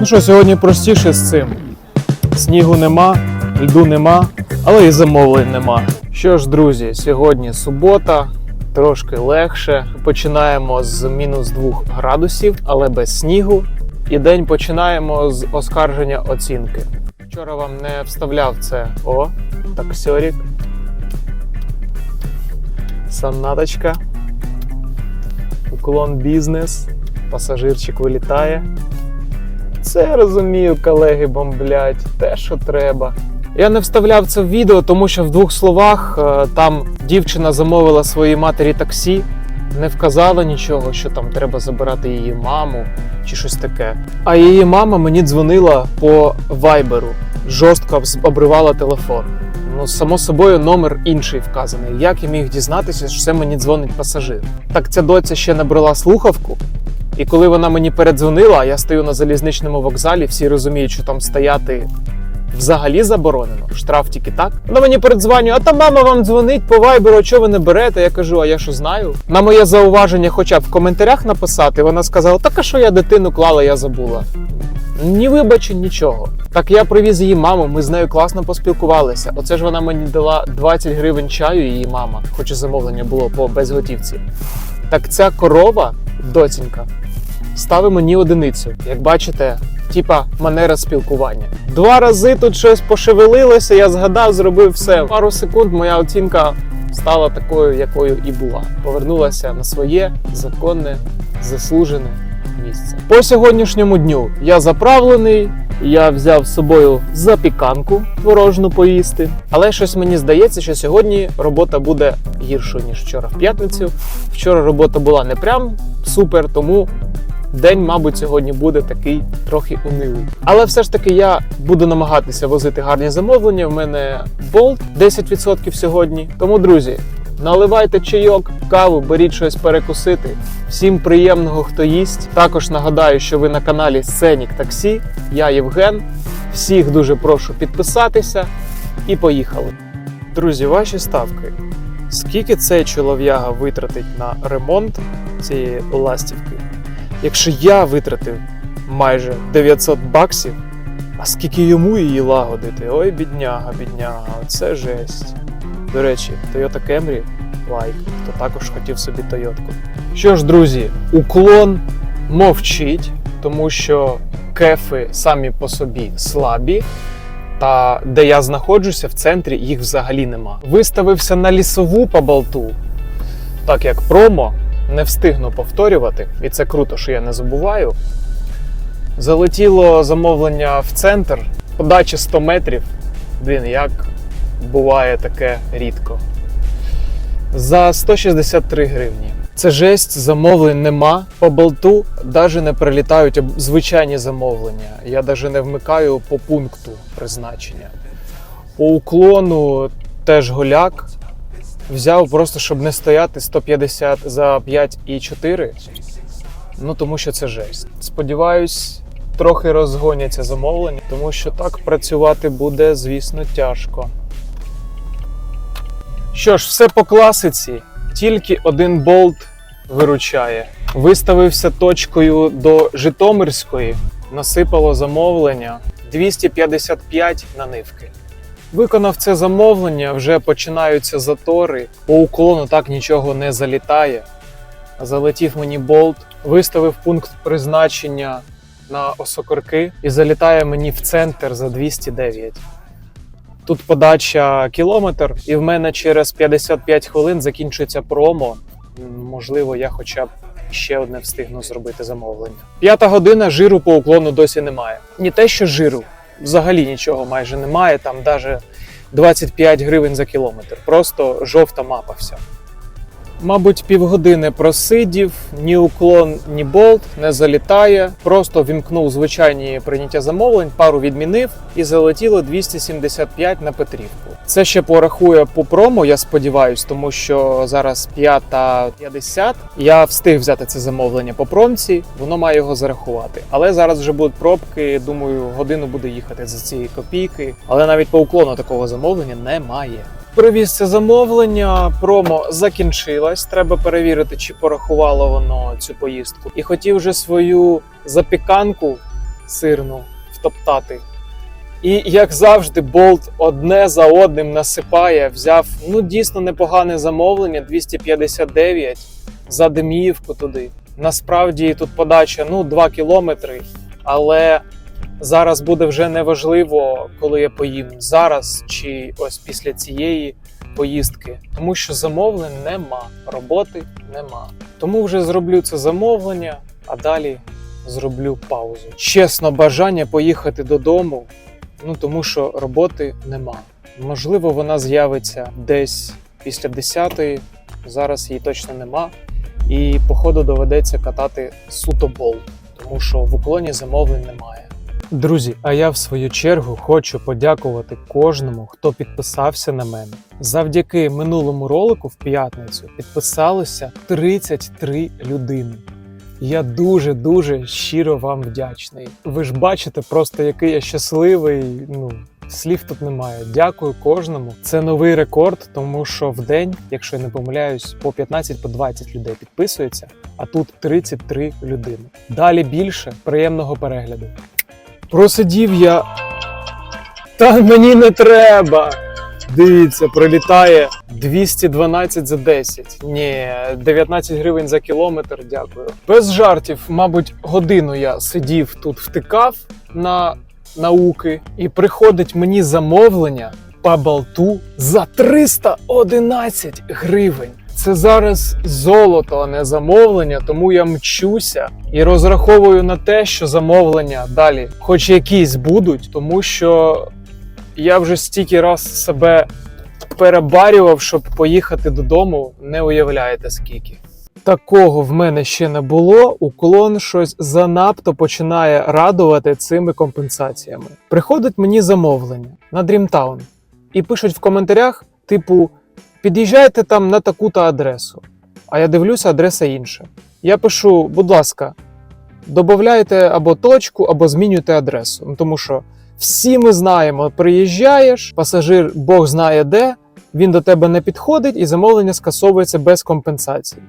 Ну що, сьогодні простіше з цим. Снігу нема, льду нема, але і замовлень нема. Що ж, друзі, сьогодні субота, трошки легше. Починаємо з мінус 2 градусів, але без снігу. І день починаємо з оскарження оцінки. Вчора вам не вставляв це. О, таксьорік. Саннаточка. Уклон бізнес. Пасажирчик вилітає. Я розумію, колеги бомблять, те, що треба. Я не вставляв це в відео, тому що в двох словах е, там дівчина замовила своїй матері таксі, не вказала нічого, що там треба забирати її маму чи щось таке. А її мама мені дзвонила по вайберу, жорстко обривала телефон. Ну, само собою, номер інший вказаний. Як я міг дізнатися, що це мені дзвонить пасажир? Так ця доця ще не брала слухавку, і коли вона мені передзвонила, я стою на залізничному вокзалі, всі розуміють, що там стояти взагалі заборонено. Штраф тільки так. Вона мені передзвонює, а та мама вам дзвонить по вайберу, чого ви не берете? Я кажу, а я що знаю? На моє зауваження, хоча б в коментарях написати, вона сказала: так а що я дитину клала, я забула. Ні вибачень, нічого. Так я привіз її маму, ми з нею класно поспілкувалися. Оце ж вона мені дала 20 гривень чаю, її мама, хоч і замовлення було по безготівці. Так ця корова, доцінька, ставить мені одиницю. Як бачите, типа манера спілкування. Два рази тут щось пошевелилося, я згадав, зробив все. Пару секунд моя оцінка стала такою, якою і була. Повернулася на своє законне, заслужене місце. По сьогоднішньому дню я заправлений. Я взяв з собою запіканку творожну поїсти, але щось мені здається, що сьогодні робота буде гіршою ніж вчора в п'ятницю. Вчора робота була не прям супер, тому день, мабуть, сьогодні буде такий трохи унилий. Але все ж таки я буду намагатися возити гарні замовлення. В мене болт 10% сьогодні. Тому, друзі, наливайте чайок, каву, беріть щось перекусити. Всім приємного, хто їсть. Також нагадаю, що ви на каналі Сценік Таксі. Я Євген. Всіх дуже прошу підписатися і поїхали. Друзі, ваші ставки. Скільки цей чолов'яга витратить на ремонт цієї ластівки? Якщо я витратив майже 900 баксів, а скільки йому її лагодити? Ой, бідняга, бідняга, це жесть. До речі, Toyota Camry лайк, хто також хотів собі Тойотку. Що ж, друзі, уклон мовчить, тому що кефи самі по собі слабі. Та де я знаходжуся в центрі, їх взагалі нема. Виставився на лісову по болту, так як промо не встигну повторювати, і це круто, що я не забуваю. Залетіло замовлення в центр, подача 100 метрів. Блін, як буває таке рідко. За 163 гривні. Це жесть, замовлень нема. По болту навіть не прилітають звичайні замовлення. Я навіть не вмикаю по пункту призначення. По уклону теж голяк. Взяв просто, щоб не стояти 150 за 5,4. Ну тому що це жесть. Сподіваюсь, трохи розгоняться замовлення, тому що так працювати буде, звісно, тяжко. Що ж, все по класиці. Тільки один болт виручає. Виставився точкою до Житомирської, насипало замовлення 255 на нивки. Виконав це замовлення, вже починаються затори. По уклону так нічого не залітає. Залетів мені болт, виставив пункт призначення на осокорки і залітає мені в центр за 209. Тут подача кілометр, і в мене через 55 хвилин закінчується промо. Можливо, я хоча б ще одне встигну зробити замовлення. П'ята година жиру по уклону досі немає. Ні те, що жиру, взагалі нічого майже немає. Там навіть 25 гривень за кілометр. Просто жовта мапа вся. Мабуть, півгодини просидів, ні уклон, ні болт не залітає. Просто вімкнув звичайні прийняття замовлень, пару відмінив і залетіло 275 на Петрівку. Це ще порахує по промо, я сподіваюсь, тому що зараз 5.50. Я встиг взяти це замовлення по промці, воно має його зарахувати. Але зараз вже будуть пробки. Думаю, годину буде їхати за ці копійки. Але навіть по уклону такого замовлення немає. Привіз це замовлення, промо закінчилось. Треба перевірити, чи порахувало воно цю поїздку. І хотів вже свою запіканку сирну втоптати. І як завжди, болт одне за одним насипає. Взяв ну дійсно непогане замовлення 259 за Деміївку туди. Насправді тут подача ну 2 кілометри, але зараз буде вже неважливо, коли я поїм зараз чи ось після цієї поїздки, тому що замовлень нема, роботи нема. Тому вже зроблю це замовлення, а далі зроблю паузу. Чесно, бажання поїхати додому, ну тому що роботи нема. Можливо, вона з'явиться десь після 10-ї, зараз її точно нема. І походу доведеться катати суто бол, тому що в уклоні замовлень немає. Друзі, а я в свою чергу хочу подякувати кожному, хто підписався на мене. Завдяки минулому ролику в п'ятницю підписалося 33 людини. Я дуже дуже щиро вам вдячний. Ви ж бачите, просто який я щасливий. Ну слів тут немає. Дякую кожному. Це новий рекорд, тому що в день, якщо я не помиляюсь, по 15 по 20 людей підписується, а тут 33 людини. Далі більше приємного перегляду. Просидів я. Та мені не треба. Дивіться, пролітає 212 за 10. Ні, 19 гривень за кілометр, дякую. Без жартів, мабуть, годину я сидів тут, втикав на науки, і приходить мені замовлення по болту за 311 гривень. Це зараз золото, а не замовлення, тому я мчуся і розраховую на те, що замовлення далі, хоч якісь будуть, тому що я вже стільки раз себе перебарював, щоб поїхати додому, не уявляєте скільки. Такого в мене ще не було. Уклон щось занадто починає радувати цими компенсаціями. Приходить мені замовлення на Dreamtown і пишуть в коментарях: типу, під'їжджайте там на таку-то адресу. А я дивлюся, адреса інша. Я пишу, будь ласка, додавайте або точку, або змінюйте адресу. Ну, тому що всі ми знаємо, приїжджаєш, пасажир Бог знає де, він до тебе не підходить і замовлення скасовується без компенсації.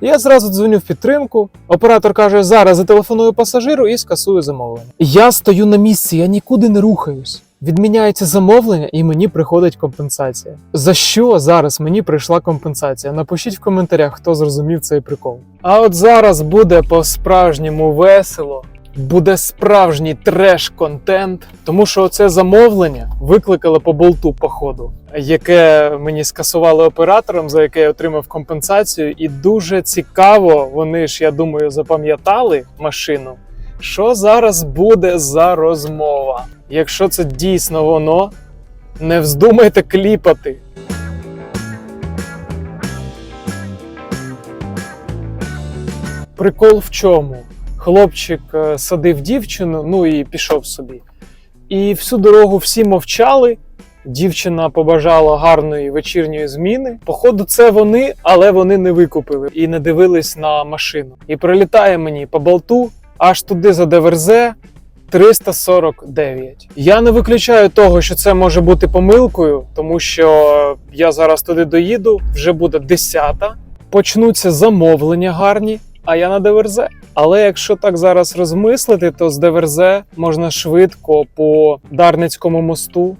Я зразу дзвоню в підтримку. Оператор каже: зараз зателефоную пасажиру і скасую замовлення. Я стою на місці, я нікуди не рухаюсь. Відміняється замовлення, і мені приходить компенсація. За що зараз мені прийшла компенсація? Напишіть в коментарях, хто зрозумів цей прикол. А от зараз буде по-справжньому весело. Буде справжній треш-контент, тому що це замовлення викликали по болту походу, яке мені скасували оператором, за яке я отримав компенсацію. І дуже цікаво, вони ж, я думаю, запам'ятали машину. Що зараз буде за розмова? Якщо це дійсно воно, не вздумайте кліпати. Прикол в чому? Хлопчик е, садив дівчину, ну і пішов собі. І всю дорогу всі мовчали. Дівчина побажала гарної вечірньої зміни. Походу, це вони, але вони не викупили і не дивились на машину. І прилітає мені по болту аж туди за ДВРЗ 349. Я не виключаю того, що це може бути помилкою, тому що я зараз туди доїду, вже буде 10-та. почнуться замовлення гарні, а я на ДВРЗ. Але якщо так зараз розмислити, то з ДВРЗ можна швидко по Дарницькому мосту,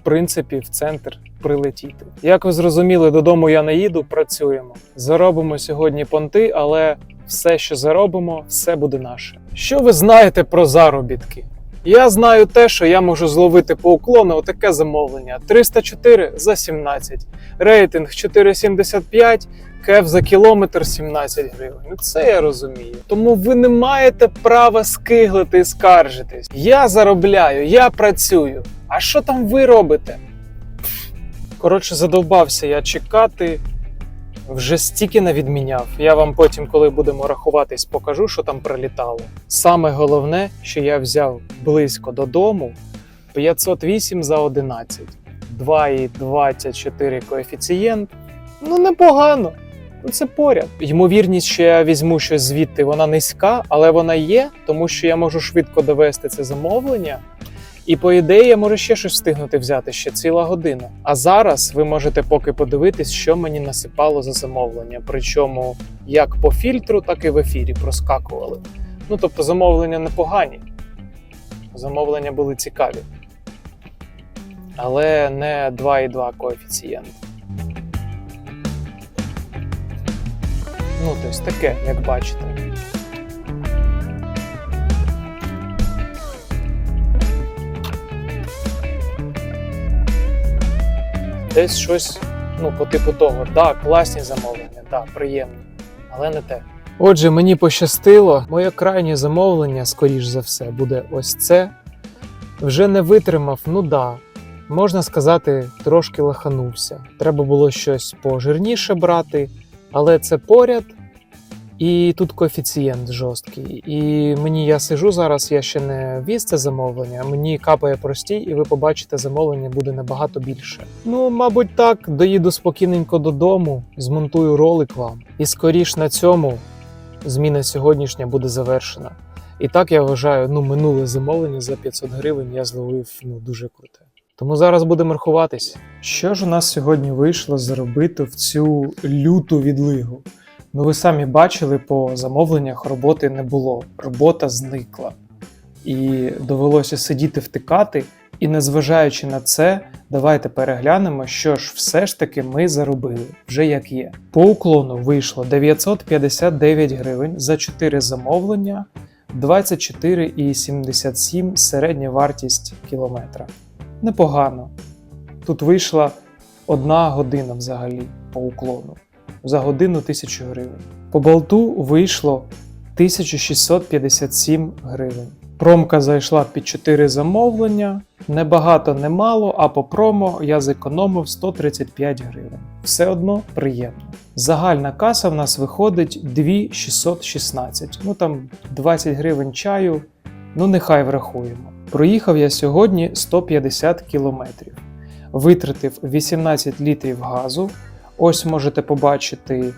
в принципі, в центр прилетіти. Як ви зрозуміли, додому я не їду, працюємо. Заробимо сьогодні понти, але все, що заробимо, все буде наше. Що ви знаєте про заробітки? Я знаю те, що я можу зловити по уклону отаке замовлення: 304 за 17, рейтинг 4,75, кеф за кілометр 17 гривень. Ну це я розумію. Тому ви не маєте права скиглити і скаржитись. Я заробляю, я працюю. А що там ви робите? Коротше, задовбався я чекати. Вже стільки не відміняв. Я вам потім, коли будемо рахуватись, покажу, що там прилітало. Саме головне, що я взяв близько додому 508 за 11, 2,24 коефіцієнт. Ну, непогано. Ну, це поряд. Ймовірність, що я візьму щось звідти, вона низька, але вона є, тому що я можу швидко довести це замовлення. І по ідеї я можу ще щось встигнути взяти ще ціла година. А зараз ви можете поки подивитись, що мені насипало за замовлення. Причому як по фільтру, так і в ефірі проскакували. Ну тобто замовлення непогані. замовлення були цікаві. Але не 2,2 коефіцієнт. Ну, тобто таке, як бачите. Десь щось, ну, по типу того, да, класні замовлення, да, приємні, але не те. Отже, мені пощастило. Моє крайнє замовлення, скоріш за все, буде ось це. Вже не витримав, ну да. Можна сказати, трошки лаханувся. Треба було щось пожирніше брати, але це поряд, і тут коефіцієнт жорсткий. І мені я сижу зараз, я ще не віз це замовлення, мені капає простій, і ви побачите, замовлення буде набагато більше. Ну, мабуть, так, доїду спокійненько додому, змонтую ролик вам. І скоріш на цьому зміна сьогоднішня буде завершена. І так я вважаю, ну минуле замовлення за 500 гривень я зловив ну дуже круте. Тому зараз будемо рахуватись. Що ж у нас сьогодні вийшло заробити в цю люту відлигу? Ну, ви самі бачили, по замовленнях роботи не було, робота зникла. І довелося сидіти втикати. І незважаючи на це, давайте переглянемо, що ж все ж таки ми заробили, вже як є. По уклону вийшло 959 гривень за 4 замовлення, 24,77 середня вартість кілометра. Непогано. Тут вийшла одна година взагалі по уклону. За годину 1000 гривень. По болту вийшло 1657 гривень. Промка зайшла під 4 замовлення. Небагато, не мало, а по промо я зекономив 135 гривень. Все одно приємно. Загальна каса в нас виходить 2616. Ну там 20 гривень чаю. Ну нехай врахуємо. Проїхав я сьогодні 150 кілометрів. Витратив 18 літрів газу. Ось можете побачити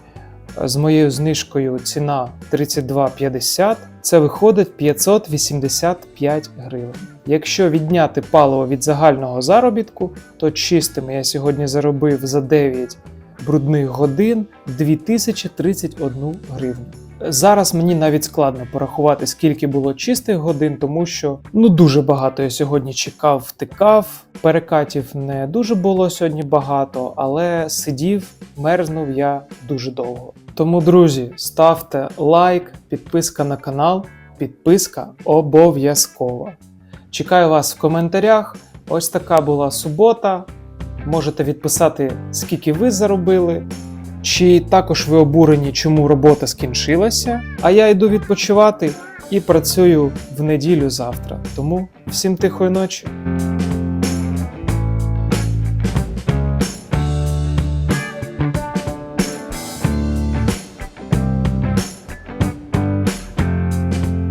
е, з моєю знижкою ціна 32,50. Це виходить 585 гривень. Якщо відняти паливо від загального заробітку, то чистим я сьогодні заробив за 9 брудних годин 2031 гривню. Зараз мені навіть складно порахувати, скільки було чистих годин, тому що ну дуже багато я сьогодні чекав, втикав. Перекатів не дуже було сьогодні багато, але сидів, мерзнув я дуже довго. Тому, друзі, ставте лайк, підписка на канал, підписка обов'язкова. Чекаю вас в коментарях. Ось така була субота. Можете відписати, скільки ви заробили. Чи також ви обурені, чому робота скінчилася? А я йду відпочивати і працюю в неділю завтра. Тому всім тихої ночі.